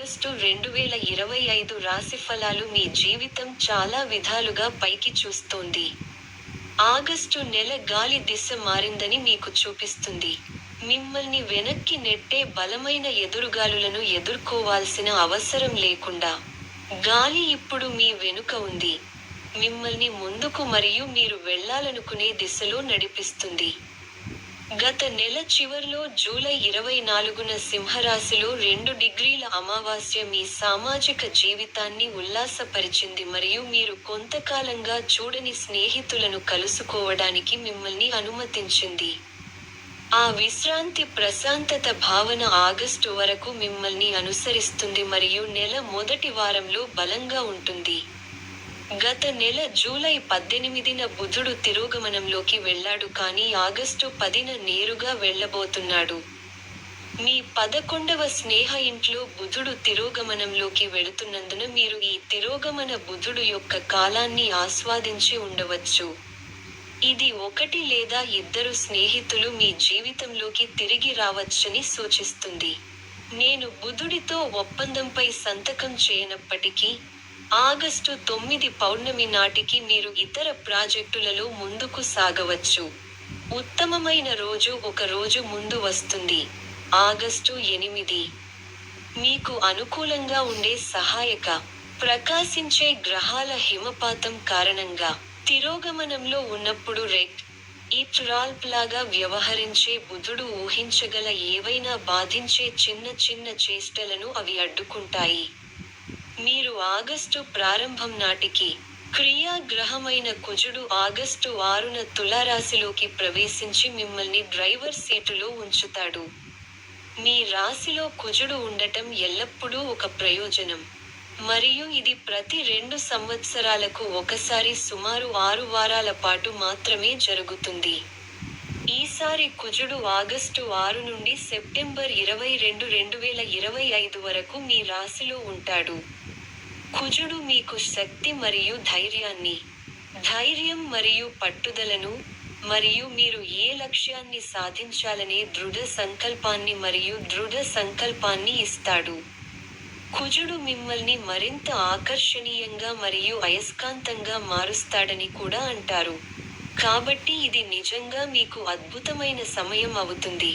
August రెండు వేల ఇరవై ఐదు రాశిఫలాలు మీ జీవితం చాలా విధాలుగా పైకి చూస్తోంది. ఆగస్టు నెల గాలి దిశ మారిందని మీకు చూపిస్తుంది. మిమ్మల్ని వెనక్కి నెట్టే బలమైన ఎదురుగాలులను ఎదుర్కోవాల్సిన అవసరం లేకుండా. గాలి ఇప్పుడు మీ వెనుక ఉంది. మిమ్మల్ని ముందుకు మరియు మీరు వెళ్ళాలనుకునే దిశలో నడిపిస్తుంది. గత నెల చివర్లో జూలై ఇరవై నాలుగున సింహరాశిలో రెండు డిగ్రీల అమావాస్య మీ సామాజిక జీవితాన్ని ఉల్లాసపరిచింది మరియు మీరు కొంతకాలంగా చూడని స్నేహితులను కలుసుకోవడానికి మిమ్మల్ని అనుమతించింది. ఆ విశ్రాంతి ప్రశాంతత భావన ఆగస్టు వరకు మిమ్మల్ని అనుసరిస్తుంది మరియు నెల మొదటి వారంలో బలంగా ఉంటుంది. గత నెల జూలై పద్దెనిమిదిన బుధుడు తిరోగమనంలోకి వెళ్ళాడు కానీ ఆగస్టు పదిన నేరుగా వెళ్ళబోతున్నాడు. మీ పదకొండవ స్నేహ ఇంట్లో బుధుడు తిరోగమనంలోకి వెళుతున్నందున మీరు ఈ తిరోగమన బుధుడు యొక్క కాలాన్ని ఆస్వాదించి ఉండవచ్చు. ఇది ఒకటి లేదా ఇద్దరు స్నేహితులు మీ జీవితంలోకి తిరిగి రావచ్చని సూచిస్తుంది. నేను బుధుడితో ఒప్పందంపై సంతకం చేయనప్పటికీ ఆగస్టు తొమ్మిది పౌర్ణమి నాటికి మీరు ఇతర ప్రాజెక్టులలో ముందుకు సాగవచ్చు. ఉత్తమమైన రోజు ఒక రోజు ముందు వస్తుంది. ఆగస్టు ఎనిమిది. మీకు అనుకూలంగా ఉండే సహాయక ప్రకాశించే గ్రహాల హిమపాతం కారణంగా తిరోగమనంలో ఉన్నప్పుడు రెడ్ ఇట్ లాగా వ్యవహరించే బుధుడు ఊహించగల ఏవైనా బాధించే చిన్న చిన్న చేష్టలను అవి అడ్డుకుంటాయి. మీరు ఆగస్టు ప్రారంభం నాటికి క్రియాగ్రహమైన కుజుడు ఆగస్టు ఆరున తులారాశిలోకి ప్రవేశించి మిమ్మల్ని డ్రైవర్ సీటులో ఉంచుతాడు. మీ రాశిలో కుజుడు ఉండటం ఎల్లప్పుడూ ఒక ప్రయోజనం. మరియు ఇది ప్రతి రెండు సంవత్సరాలకు ఒకసారి సుమారు ఆరు వారాల పాటు మాత్రమే జరుగుతుంది. ఈసారి కుజుడు ఆగస్టు ఆరు నుండి సెప్టెంబర్ ఇరవై రెండు రెండు వేల ఇరవై ఐదు వరకు మీ రాశిలో ఉంటాడు. కుజుడు మీకు శక్తి మరియు ధైర్యాన్ని ధైర్యం మరియు పట్టుదలను మరియు మీరు ఏ లక్ష్యాన్ని సాధించాలనే దృఢ సంకల్పాన్ని మరియు దృఢ సంకల్పాన్ని ఇస్తాడు. కుజుడు మిమ్మల్ని మరింత ఆకర్షణీయంగా మరియు అయస్కాంతంగా మారుస్తాడని కూడా అంటారు. కాబట్టి ఇది నిజంగా మీకు అద్భుతమైన సమయం అవుతుంది.